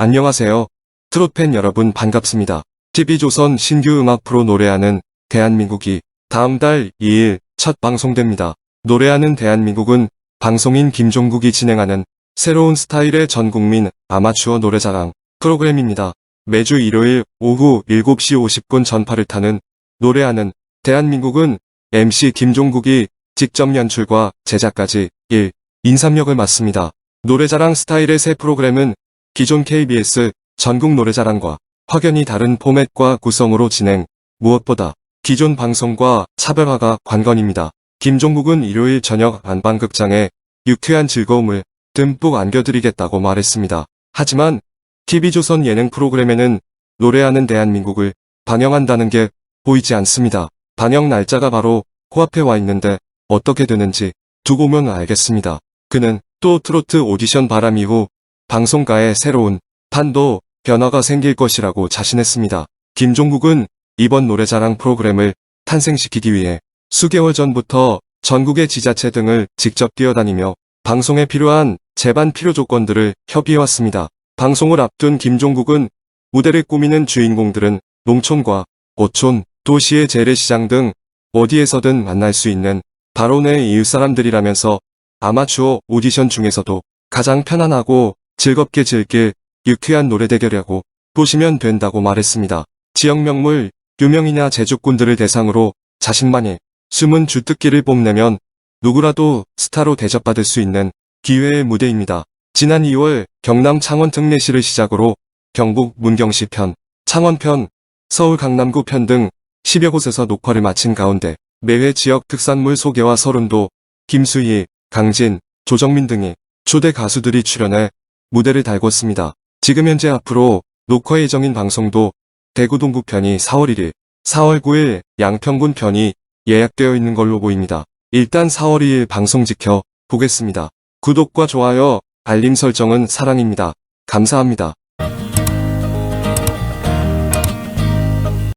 안녕하세요. 트롯팬 여러분 반갑습니다. TV조선 신규 음악 프로 노래하는 대한민국이 다음 달 2일 첫 방송됩니다. 노래하는 대한민국은 방송인 김종국이 진행하는 새로운 스타일의 전국민 아마추어 노래자랑 프로그램입니다. 매주 일요일 오후 7시 50분 전파를 타는 노래하는 대한민국은 MC 김종국이 직접 연출과 제작까지 1. 인삼역을 맡습니다. 노래자랑 스타일의 새 프로그램은 기존 KBS 전국 노래자랑과 확연히 다른 포맷과 구성으로 진행, 무엇보다 기존 방송과 차별화가 관건입니다. 김종국은 일요일 저녁 안방극장에 유쾌한 즐거움을 듬뿍 안겨드리겠다고 말했습니다. 하지만 TV조선 예능 프로그램에는 노래하는 대한민국을 반영한다는 게 보이지 않습니다. 반영 날짜가 바로 코앞에 와 있는데 어떻게 되는지 두고 보면 알겠습니다. 그는 또 트로트 오디션 바람 이후 방송가에 새로운 판도 변화가 생길 것이라고 자신했습니다. 김종국은 이번 노래자랑 프로그램을 탄생시키기 위해 수개월 전부터 전국의 지자체 등을 직접 뛰어다니며 방송에 필요한 제반 필요 조건들을 협의해왔습니다. 방송을 앞둔 김종국은 무대를 꾸미는 주인공들은 농촌과 어촌, 도시의 재래시장 등 어디에서든 만날 수 있는 바로 내 이웃 사람들이라면서 아마추어 오디션 중에서도 가장 편안하고 즐겁게 즐길 유쾌한 노래 대결이라고 보시면 된다고 말했습니다. 지역 명물, 유명이나 제주꾼들을 대상으로 자신만의 숨은 주특기를 뽐내면 누구라도 스타로 대접받을 수 있는 기회의 무대입니다. 지난 2월 경남 창원 특례시를 시작으로 경북 문경시 편, 창원편, 서울 강남구 편 등 10여 곳에서 녹화를 마친 가운데 매회 지역 특산물 소개와 서른도, 김수희, 강진, 조정민 등의 초대 가수들이 출연해 무대를 달궜습니다. 지금 현재 앞으로 녹화 예정인 방송도 대구 동구 편이 4월 1일, 4월 9일 양평군 편이 예약되어 있는 걸로 보입니다. 일단 4월 2일 방송 지켜 보겠습니다. 구독과 좋아요, 알림 설정은 사랑입니다. 감사합니다.